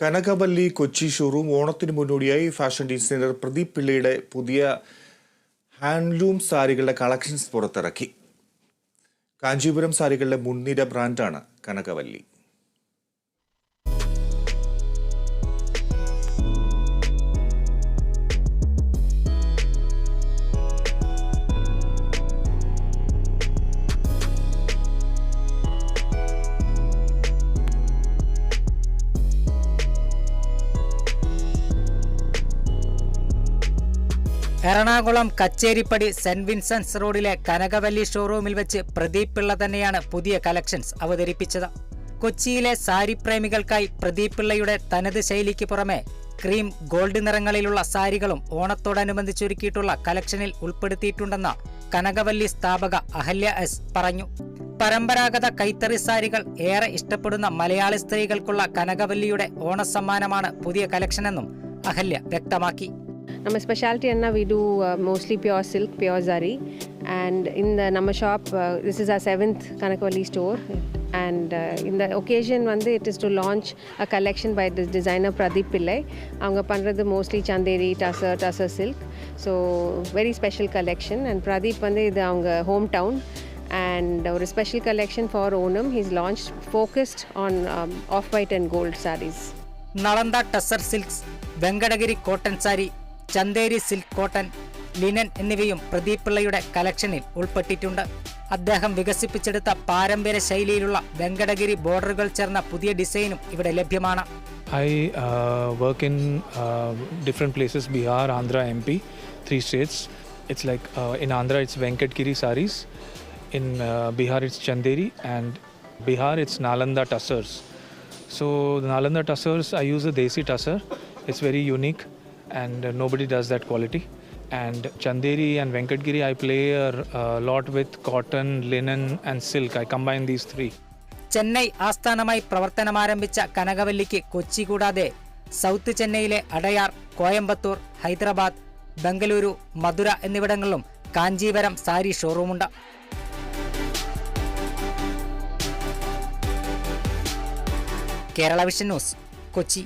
Kanakavalli Kochi showroom ഓണത്തിന് മുന്നോടിയായി fashion designer Pradeep പിള്ളയുടെ പുതിയ ഹാൻഡ്ലൂം സാരികളുടെ കളക്ഷൻസ് പുറത്തിറക്കി. കാഞ്ചീപുരം സാരികളുടെ മുൻനിര ബ്രാൻഡാണ് കനകവല്ലി എറണാകുളം കച്ചേരിപ്പടി സെന്റ് വിൻസെന്റ്സ് റോഡിലെ കനകവല്ലി ഷോറൂമിൽ വെച്ച് പ്രദീപ് പിള്ള തന്നെയാണ് പുതിയ കളക്ഷൻസ് അവതരിപ്പിച്ചത്. കൊച്ചിയിലെ സാരി പ്രേമികൾക്കായി പ്രദീപ് പിള്ളയുടെ തനത് ശൈലിക്ക് പുറമെ ക്രീം ഗോൾഡ് നിറങ്ങളിലുള്ള സാരികളും ഓണത്തോടനുബന്ധിച്ചൊരുക്കിയിട്ടുള്ള കളക്ഷനിൽ ഉൾപ്പെടുത്തിയിട്ടുണ്ടെന്ന് കനകവല്ലി സ്ഥാപക അഹല്യ എസ് പറഞ്ഞു. പരമ്പരാഗത കൈത്തറി സാരികൾ ഏറെ ഇഷ്ടപ്പെടുന്ന മലയാളി സ്ത്രീകൾക്കുള്ള കനകവല്ലിയുടെ ഓണസമ്മാനമാണ് പുതിയ കളക്ഷനെന്നും അഹല്യ വ്യക്തമാക്കി. நம்ம ஸ்பெஷாலிட்டி என்ன we do mostly pure silk pure sari and இந்த நம்ம shop this is our seventh Kanakavalli store and இந்த ஒகேஷன் வந்து it is to launch a collection by this designer Pradeep Pillai அவங்க பண்ணுறது mostly Chanderi tussar tussar silk so very special collection and Pradeep வந்து இது அவங்க home town and ஒரு special collection for Onam his launch focused on of white and gold saris Nalanda tussar silks Venkatagiri cotton sari Chanderi silk cotton linen എന്നിവയും പ്രദീപ് പിള്ളയുടെ കളക്ഷനിൽ ഉൾപ്പെട്ടിട്ടുണ്ട്. അദ്ദേഹം വികസിപ്പിച്ചെടുത്ത പാരമ്പര്യ ശൈലിയിലുള്ള വെങ്കടഗിരി ബോർഡറുകൾ ചേർന്ന പുതിയ ഡിസൈനും ഇവിടെ ലഭ്യമാണ്. I work in different places Bihar Andhra M P three states it's like in Andhra it's Venkatagiri saris in Bihar it's Chanderi and Bihar it's Nalanda tussars so Nalanda tussars I use a desi tussar it's very unique and uh, nobody does that quality. And Chanderi and Venkatgiri, I play a, a lot with cotton, linen, and silk. I combine these three. Chennai ആസ്ഥാനമായി പ്രവർത്തനമാരംഭിച്ച കനകവല്ലിക്ക് കൊച്ചി കൂടാതെ south ചെന്നൈയിലെ അടയാർ കോയമ്പത്തൂർ ഹൈദരാബാദ് ബംഗളൂരു മധുര എന്നിവിടങ്ങളിലും കാഞ്ചീപുരം സാരി ഷോറൂമുണ്ട് Kerala vision news Kochi